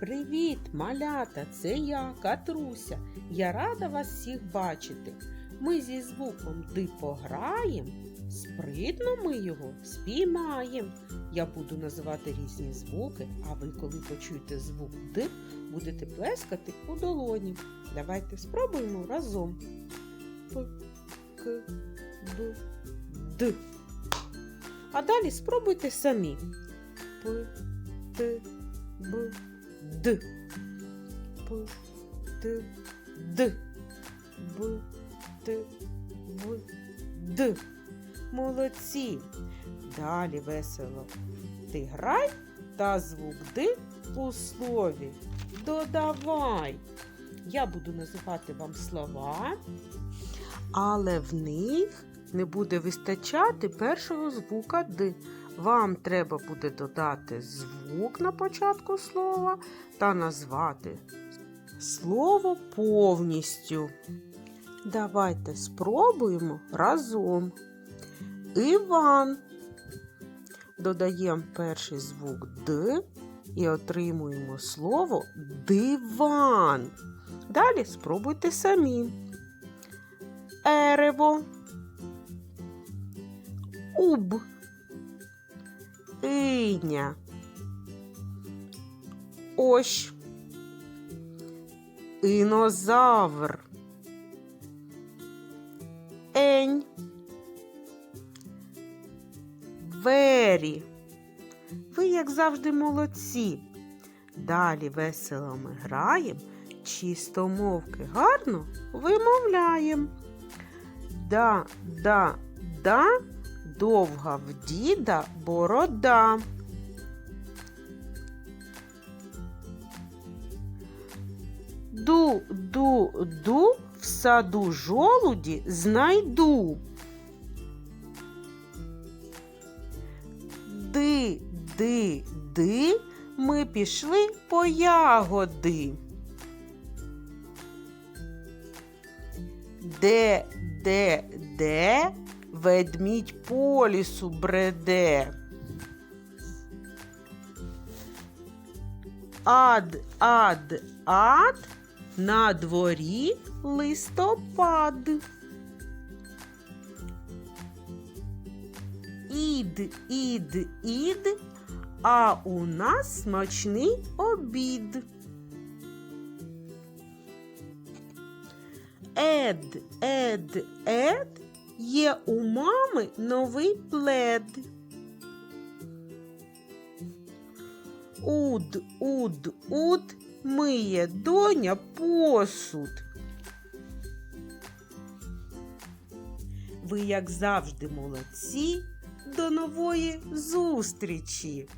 Привіт, малята! Це я, Катруся. Я рада вас всіх бачити. Ми зі звуком Ди пограєм, спритно ми його спіймаєм. Я буду називати різні звуки, а ви, коли почуєте звук Д, будете плескати у долоні. Давайте спробуємо разом. П, К, Б, Д. А далі спробуйте самі. П, Т, Б, Д. П, Т, Д. Б, Т, В, Д. Молодці. Далі весело. Ти грай та звук Д у слові. Додавай. Я буду називати вам слова, але в них не буде вистачати першого звука Д. Вам треба буде додати звук на початку слова та назвати слово повністю. Давайте спробуємо разом. Іван. Додаємо перший звук Д і отримуємо слово диван. Далі спробуйте самі. Ерево. Уб. Иня. Ощ. Інозавр. Ень. Вері. Ви, як завжди, молодці. Далі весело ми граємо, чистомовки гарно вимовляємо. Да, да, да, довга в діда борода. Ду, ду, ду, в саду жолуді знайду. Ди, ди, ди, ми пішли по ягоди. Де, де, де ведмідь по лісу бреде. Ад, ад, ад, на дворі листопад. Ід, ід, ід, а у нас смачний обід. Ед, ед, ед, є у мами новий плед. Уд, уд, уд, миє доня посуд. Ви, як завжди, молодці. До нової зустрічі!